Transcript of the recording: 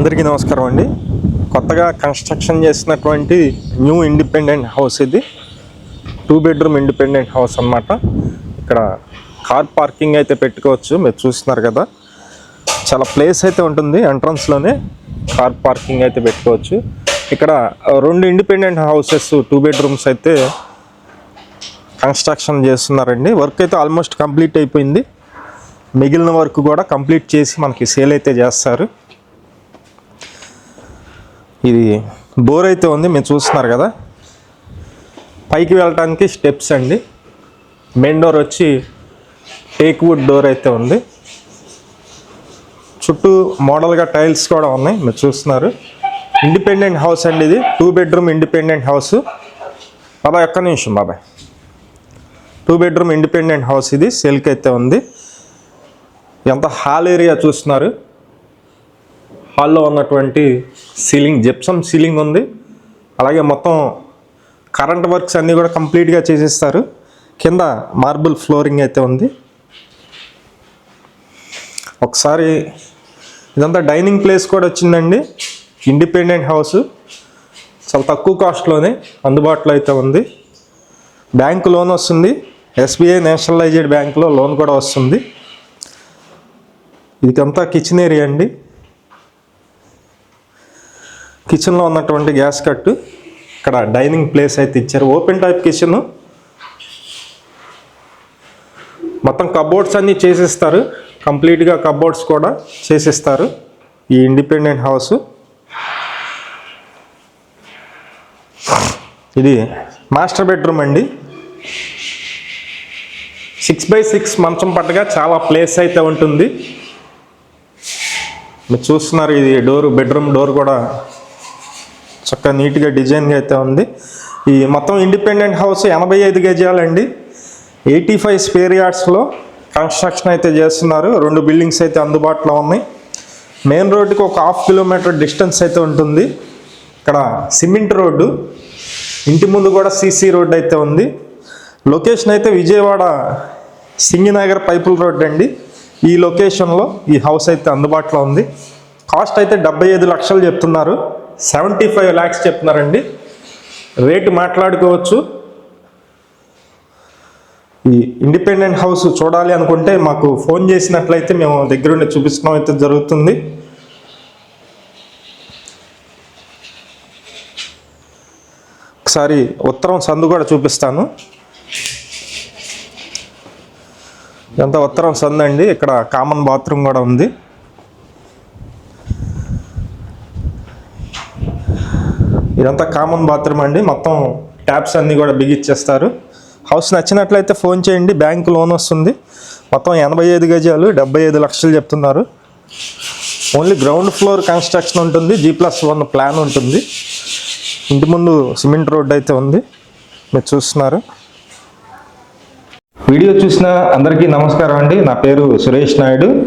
అందరికీ నమస్కారం అండి. కొత్తగా కన్స్ట్రక్షన్ చేసినటువంటి న్యూ ఇండిపెండెంట్ హౌస్ ఇది. టూ బెడ్రూమ్ ఇండిపెండెంట్ హౌస్ అన్నమాట. ఇక్కడ కార్ పార్కింగ్ అయితే పెట్టుకోవచ్చు మీరు చూస్తున్నారు కదా. చాలా ప్లేస్ అయితే ఉంటుంది ఎంట్రన్స్లోనే కార్ పార్కింగ్ అయితే పెట్టుకోవచ్చు. ఇక్కడ రెండు ఇండిపెండెంట్ హౌసెస్ టూ బెడ్రూమ్స్ అయితే కన్స్ట్రక్షన్ చేస్తున్నారండి. వర్క్ అయితే ఆల్మోస్ట్ కంప్లీట్ అయిపోయింది. మిగిలిన వర్క్ కూడా కంప్లీట్ చేసి మనకి సేల్ అయితే చేస్తారు. ఇది బోర్ అయితే ఉంది మీరు చూస్తున్నారు కదా. పైకి వెళ్ళటానికి స్టెప్స్ అండి. మెయిన్ డోర్ వచ్చి టేక్ వుడ్ డోర్ అయితే ఉంది. చుట్టూ మోడల్గా టైల్స్ కూడా ఉన్నాయి మీరు చూస్తున్నారు. ఇండిపెండెంట్ హౌస్ అండి ఇది టూ బెడ్రూమ్ ఇండిపెండెంట్ హౌస్. బాబాయ్ ఒక్క నిమిషం బాబాయ్. టూ బెడ్రూమ్ ఇండిపెండెంట్ హౌస్ ఇది సెల్క్ అయితే ఉంది. ఎంత హాల్ ఏరియా చూస్తున్నారు? హాల్లో ఉన్నటువంటి సీలింగ్ జిప్సమ్ సీలింగ్ ఉంది. అలాగే మొత్తం కరెంట్ వర్క్స్ అన్నీ కూడా కంప్లీట్గా చేసేస్తారు. కింద మార్బుల్ ఫ్లోరింగ్ అయితే ఉంది. ఒకసారి ఇదంతా డైనింగ్ ప్లేస్ కూడా వచ్చిందండి. Independent house. చాలా తక్కువ కాస్ట్లోనే అందుబాటులో అయితే ఉంది. బ్యాంక్ లోన్ వస్తుంది. ఎస్బీఐ నేషనలైజ్డ్ బ్యాంక్లో లోన్ కూడా వస్తుంది. ఇదంతా కిచెన్ ఏరియా అండి. కిచెన్లో ఉన్నటువంటి గ్యాస్ కట్టు ఇక్కడ డైనింగ్ ప్లేస్ అయితే ఇచ్చారు. ఓపెన్ టైప్ కిచెన్ మొత్తం కబోర్డ్స్ అన్నీ చేసిస్తారు. కంప్లీట్గా కబోర్డ్స్ కూడా చేసిస్తారు. ఈ ఇండిపెండెంట్ హౌస్ ఇది మాస్టర్ బెడ్రూమ్ అండి. సిక్స్ బై సిక్స్ మంచం పట్టగా చాలా ప్లేస్ అయితే ఉంటుంది. మీరు చూస్తున్నారు ఇది డోర్ బెడ్రూమ్ డోర్ కూడా చక్కగా నీట్గా డిజైన్గా అయితే ఉంది. ఈ మొత్తం ఇండిపెండెంట్ హౌస్ ఎనభై ఐదు గజాలండి. ఎయిటీ ఫైవ్ స్పేర్ యార్డ్స్లో కన్స్ట్రక్షన్ అయితే చేస్తున్నారు. రెండు బిల్డింగ్స్ అయితే అందుబాటులో ఉన్నాయి. మెయిన్ రోడ్డుకి ఒక హాఫ్ కిలోమీటర్ డిస్టెన్స్ అయితే ఉంటుంది. ఇక్కడ సిమెంట్ రోడ్డు ఇంటి ముందు కూడా సీసీ రోడ్ అయితే ఉంది. లొకేషన్ అయితే విజయవాడ సింగినగర్ పైపుల్ రోడ్ అండి. ఈ లొకేషన్లో ఈ హౌస్ అయితే అందుబాటులో ఉంది. కాస్ట్ అయితే డెబ్బై ఐదు లక్షలు చెప్తున్నారు. సెవెంటీ ఫైవ్ ల్యాక్స్ చెప్తున్నారండి. రేటు మాట్లాడుకోవచ్చు. ఈ ఇండిపెండెంట్ హౌస్ చూడాలి అనుకుంటే మాకు ఫోన్ చేసినట్లయితే మేము దగ్గరుండి చూపించడం అయితే జరుగుతుంది. ఒకసారి ఉత్తరం సందు కూడా చూపిస్తాను. ఇదంతా ఉత్తరం సందు అండి ఇక్కడ కామన్ బాత్రూమ్ కూడా ఉంది. ఇదంతా కామన్ బాత్రూమ్ అండి. మొత్తం ట్యాప్స్ అన్నీ కూడా బిగిచ్చేస్తారు హౌస్ నచ్చినట్లయితే ఫోన్ చేయండి. బ్యాంక్ లోన్ వస్తుంది. మొత్తం ఎనభై ఐదు గజాలు డెబ్బై ఐదు లక్షలు చెప్తున్నారు. ఓన్లీ గ్రౌండ్ ఫ్లోర్ కన్స్ట్రక్షన్ ఉంటుంది. జీ ప్లస్ వన్ ప్లాన్ ఉంటుంది. ఇంటి ముందు సిమెంట్ రోడ్ అయితే ఉంది. మీరు చూస్తున్నారు. వీడియో చూసిన అందరికీ నమస్కారం అండి. నా పేరు సురేష్ నాయుడు.